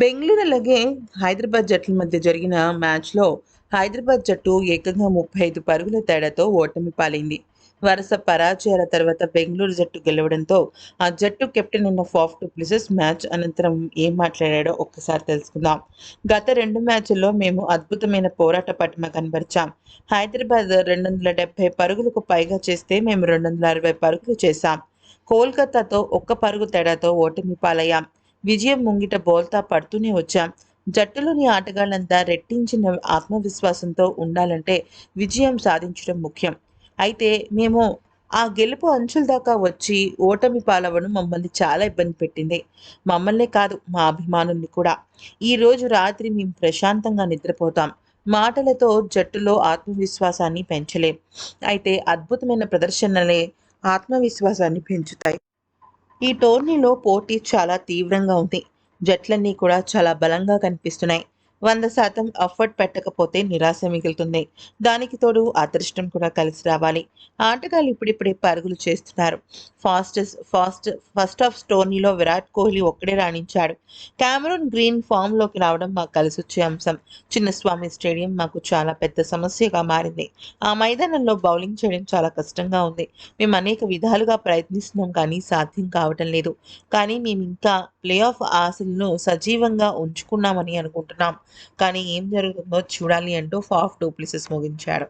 బెంగళూరు అలాగే హైదరాబాద్ జట్ల మధ్య జరిగిన మ్యాచ్లో హైదరాబాద్ జట్టు ఏకంగా ముప్పై ఐదు పరుగుల తేడాతో ఓటమి పాలైంది. వరుస పరాజయాల తర్వాత బెంగళూరు జట్టు గెలవడంతో ఆ జట్టు కెప్టెన్ అయిన ఫాఫ్ ప్లేసెస్ మ్యాచ్ అనంతరం ఏం మాట్లాడాడో ఒక్కసారి తెలుసుకుందాం. గత రెండు మ్యాచ్ల్లో మేము అద్భుతమైన పోరాట పటిమ కనబరిచాం. హైదరాబాద్ రెండు వందల డెబ్బై పరుగులకు పైగా చేస్తే మేము రెండు వందల అరవై పరుగులు చేశాం. కోల్కతాతో ఒక్క పరుగు తేడాతో ఓటమి పాలయ్యాం. విజయం ముంగిట బోల్తా పడుతూనే వచ్చాం. జట్టులోని ఆటగాళ్ళంతా రెట్టించిన ఆత్మవిశ్వాసంతో ఉండాలంటే విజయం సాధించడం ముఖ్యం. అయితే మేము ఆ గెలుపు అంచుల దాకా వచ్చి ఓటమి పాలవడం మమ్మల్ని చాలా ఇబ్బంది పెట్టింది. మమ్మల్నే కాదు మా అభిమానుల్ని కూడా. ఈరోజు రాత్రి మేము ప్రశాంతంగా నిద్రపోతాం. మాటలతో జట్టులో ఆత్మవిశ్వాసాన్ని పెంచలేం. అయితే అద్భుతమైన ప్రదర్శనలే ఆత్మవిశ్వాసాన్ని పెంచుతాయి. ఈ టోర్నీలో పోటీ చాలా తీవ్రంగా ఉంది. జట్లన్నీ కూడా చాలా బలంగా కనిపిస్తున్నాయి. వంద శాతం అఫర్ట్ పెట్టకపోతే నిరాశ మిగులుతుంది. దానికి తోడు అదృష్టం కూడా కలిసి రావాలి. ఆటగాళ్ళు ఇప్పుడిప్పుడే పరుగులు చేస్తున్నారు. ఫాస్టెస్ట్ ఫాస్ట్ ఫస్ట్ ఆఫ్ స్టోర్నీలో విరాట్ కోహ్లీ ఒక్కడే రాణించాడు. కెమెరూన్ గ్రీన్ ఫామ్లోకి రావడం మాకు కలిసి వచ్చే అంశం. చిన్నస్వామి స్టేడియం మాకు చాలా పెద్ద సమస్యగా మారింది. ఆ మైదానంలో బౌలింగ్ చేయడం చాలా కష్టంగా ఉంది. మేము అనేక విధాలుగా ప్రయత్నిస్తున్నాం కానీ సాధ్యం కావటం లేదు. కానీ మేము ఇంకా ప్లే ఆఫ్ ఆశలను సజీవంగా ఉంచుకున్నామని అనుకుంటున్నాం. కానీ ఏం జరుగుతుందో చూడాలి అంటూ ఫాఫ్ డూప్లిసెస్ ముగించాడు.